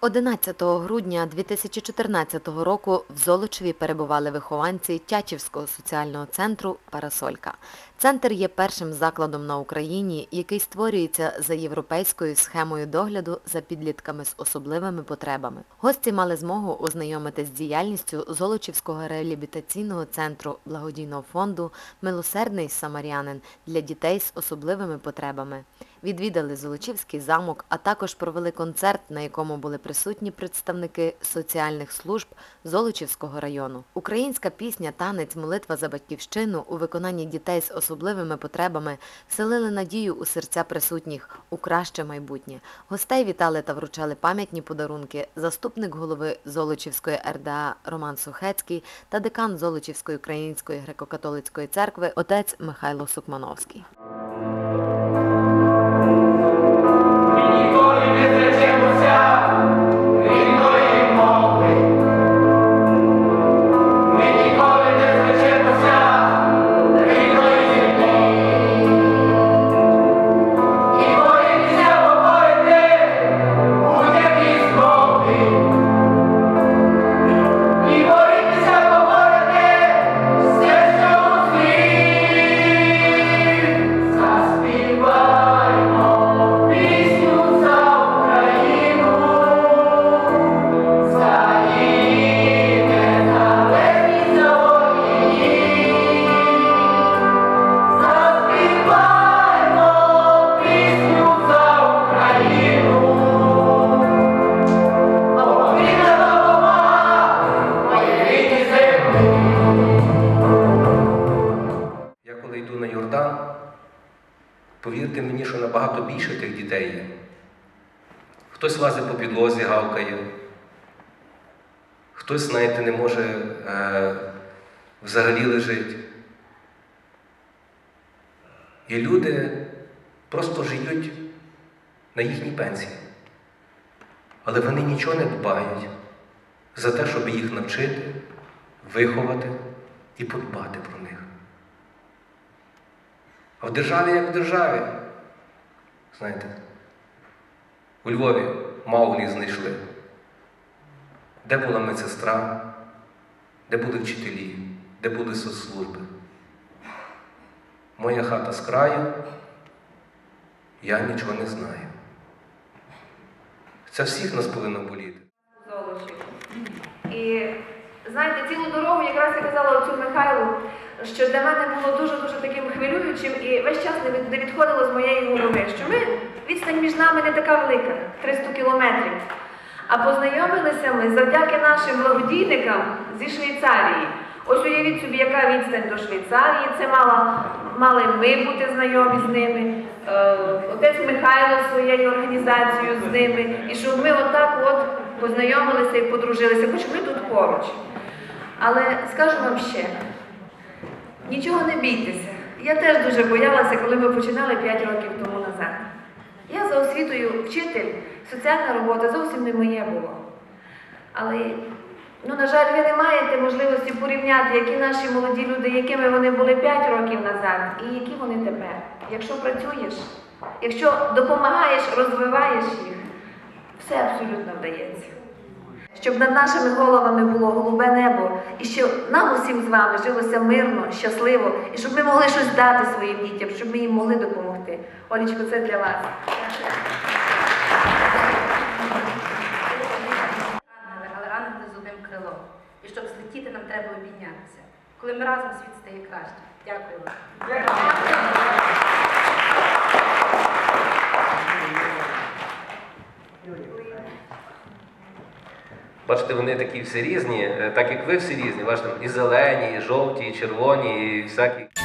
11 грудня 2014 року в Золочеві перебували вихованці Тячівського соціального центру «Парасолька». Центр є першим закладом на Україні, який створюється за європейською схемою догляду за підлітками з особливими потребами. Гості мали змогу ознайомитись з діяльністю Золочівського реабілітаційного центру благодійного фонду «Милосердний самарянин» для дітей з особливими потребами. Відвідали Золочівський замок, а також провели концерт, на якому були присутні представники соціальних служб Золочівського району. Українська пісня «Танець, молитва за батьківщину» у виконанні дітей з особливими потребами селили надію у серця присутніх у краще майбутнє. Гостей вітали та вручали пам'ятні подарунки заступник голови Золочівської РДА Роман Сухецький та декан Золочівської Української греко-католицької церкви отець Михайло Сукмановський. Повірте мені, що набагато більше тих дітей є. Хтось лазить по підлозі, гавкає, хтось, знаєте, не може е, взагалі лежить. І люди просто живуть на їхній пенсії. Але вони нічого не дбають за те, щоб їх навчити, виховати і подбати про них. А в державі як в державі. Знаєте, у Львові Мауглі знайшли. Де була медсестра, де були вчителі, де були соцслужби. Моя хата з краю, я нічого не знаю. Це всіх нас повинно боліти. І знаєте, цілу дорогу якраз я казала оцю Михайлу, що для мене було дуже-дуже таким хвилюючим і весь час не відходило з моєї голови, що ми, відстань між нами не така велика, 300 кілометрів. А познайомилися ми завдяки нашим благодійникам зі Швейцарії. Ось уявіть собі, яка відстань до Швейцарії. Це мала, мали ми бути знайомі з ними. Е, Отець Михайло своєю організацією з ними. І щоб ми отак от познайомилися і подружилися, хоч ми тут поруч. Але скажу вам ще, нічого не бійтеся. Я теж дуже боялася, коли ми починали 5 років тому назад. Я за освітою вчитель, соціальна робота зовсім не моє було. Але, ну, на жаль, ви не маєте можливості порівняти, які наші молоді люди, якими вони були 5 років назад, і які вони тепер. Якщо працюєш, якщо допомагаєш, розвиваєш їх, все абсолютно вдається. Щоб над нашими головами було голубе небо, і щоб нам усім з вами жилося мирно, щасливо, і щоб ми могли щось дати своїм дітям, щоб ми їм могли допомогти. Олічко, це для вас. Але ангели з одним крилом. І щоб злетіти, нам треба обійнятися. Коли ми разом світ стає краще. Дякую вам. Бачите, вони такі всі різні, е, так як ви всі різні, бачите, і зелені, і жовті, і червоні, і всякі.